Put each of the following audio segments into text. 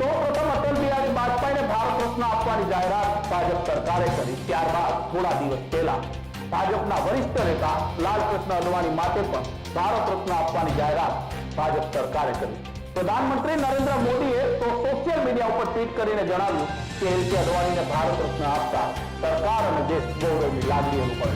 સૌ પ્રથમ અટલ બિહારી વાજપેયીને ભારત રત્ન આપવાની જાહેરાત ભાજપ સરકારે કરી. ત્યારબાદ થોડા દિવસ પહેલા ભાજપના વરિષ્ઠ નેતા લાલકૃષ્ણ અડવાણી માટે પણ ભારત રત્ન આપવાની જાહેરાત ભાજપ સરકારે કરી. પ્રધાનમંત્રી નરેન્દ્ર મોદીએ તો સોશિયલ મીડિયા ઉપર ટ્વીટ કરીને જણાવ્યું કે એલ કે અડવાણીને ભારત રત્ન આપતા સરકાર અને દેશ ગૌરવની લાગણી અનુભવે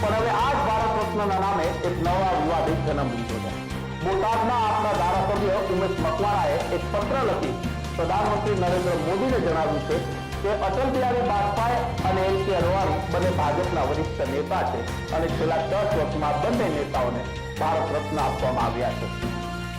પણ હવે આ જ ભારત રત્નના નામે એક નવા વિવાદે જન્મ લીધો છે. બોટાદના આપના ધારાસભ્ય ઉમેશ મકવાણાએ એક પત્ર લખી પ્રધાનમંત્રી નરેન્દ્ર મોદીને જણાવ્યું છે કે અટલ બિહારી વાજપેયી અને એલ કે અડવાણી બંને ભાજપના વરિષ્ઠ નેતા છે અને છેલ્લા દસ વર્ષમાં બંને નેતાઓને ભારત રત્ન આપવામાં આવ્યા છે.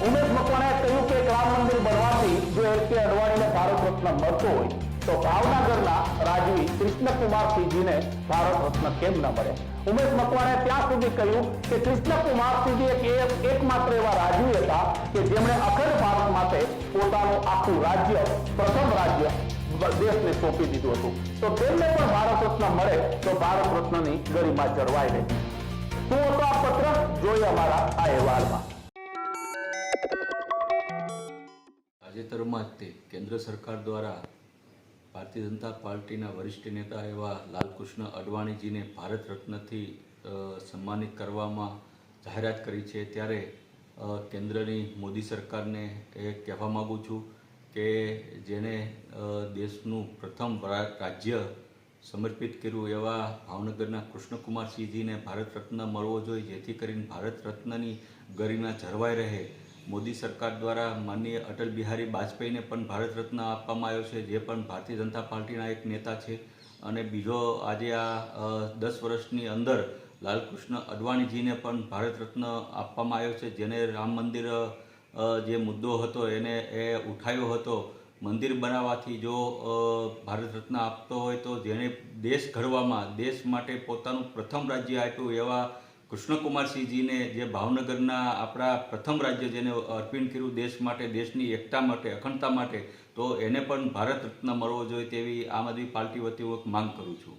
ઉમેશ મકવાણાએ કહ્યું કે રામ મંદિર બનવાથી જો એલ કે અડવાણીને ભારત રત્ન મળતો હોય, તો ભાવનગરના રાજવી કૃષ્ણકુમારસિંહજીને ભારત રત્ન કેમ ન મળે? ઉમેશ મકવાણાએ ત્યાં સુધી કહ્યું કે કૃષ્ણકુમારસિંહજી એક એક- એકમાત્ર એવા રાજવી હતા કે જેમણે અખંડ ભારત આખું રાજ્ય, પ્રથમ રાજ્ય દેશને સોંપી દીધું હતું. તો તેમને પણ ભારત રત્ન મળે તો ભારત રત્નની ગરિમા જળવાઈ રહે. શું હતો આ પત્ર? જોઈએ અમારા આ અહેવાલમાં. તાજેતરમાં જ તે કેન્દ્ર સરકાર દ્વારા ભારતીય જનતા પાર્ટીના વરિષ્ઠ નેતા એવા લાલકૃષ્ણ અડવાણીજીને ભારત રત્નથી સન્માનિત કરવામાં જાહેરાત કરી છે. ત્યારે કેન્દ્રની મોદી સરકારને એ કહેવા માગું છું કે જેને દેશનું પ્રથમ રાજ્ય સમર્પિત કર્યું એવા ભાવનગરના કૃષ્ણકુમારસિંહજીને ભારત રત્ન મળવો જોઈએ, જેથી કરીને ભારત રત્નની ગરિમા જળવાઈ રહે. મોદી સરકાર દ્વારા માનનીય અટલ બિહારી વાજપેયીને પણ ભારત રત્ન આપવામાં આવ્યો છે, જે પણ ભારતીય જનતા પાર્ટીના એક નેતા છે. અને બીજો આજે આ દસ વર્ષની અંદર લાલકૃષ્ણ અડવાણીજીને પણ ભારત રત્ન આપવામાં આવ્યો છે, જેને રામ મંદિર જે મુદ્દો હતો એને એ ઉઠાવ્યો હતો. મંદિર બનાવવાથી જો ભારત રત્ન આપતો હોય તો જેણે દેશ ઘડવામાં, દેશ માટે પોતાનું પ્રથમ રાજ્ય આપ્યું એવા કૃષ્ણકુમારસિંહજીને જે ભાવનગરના આપણા પ્રથમ રાજ્ય જેને અર્પણ કર્યું દેશ માટે, દેશની એકતા માટે, અખંડતા માટે, તો એને પણ ભારત રત્ન મળવો જોઈએ તેવી આમ આદમી પાર્ટી વતી હું માંગ કરું છું.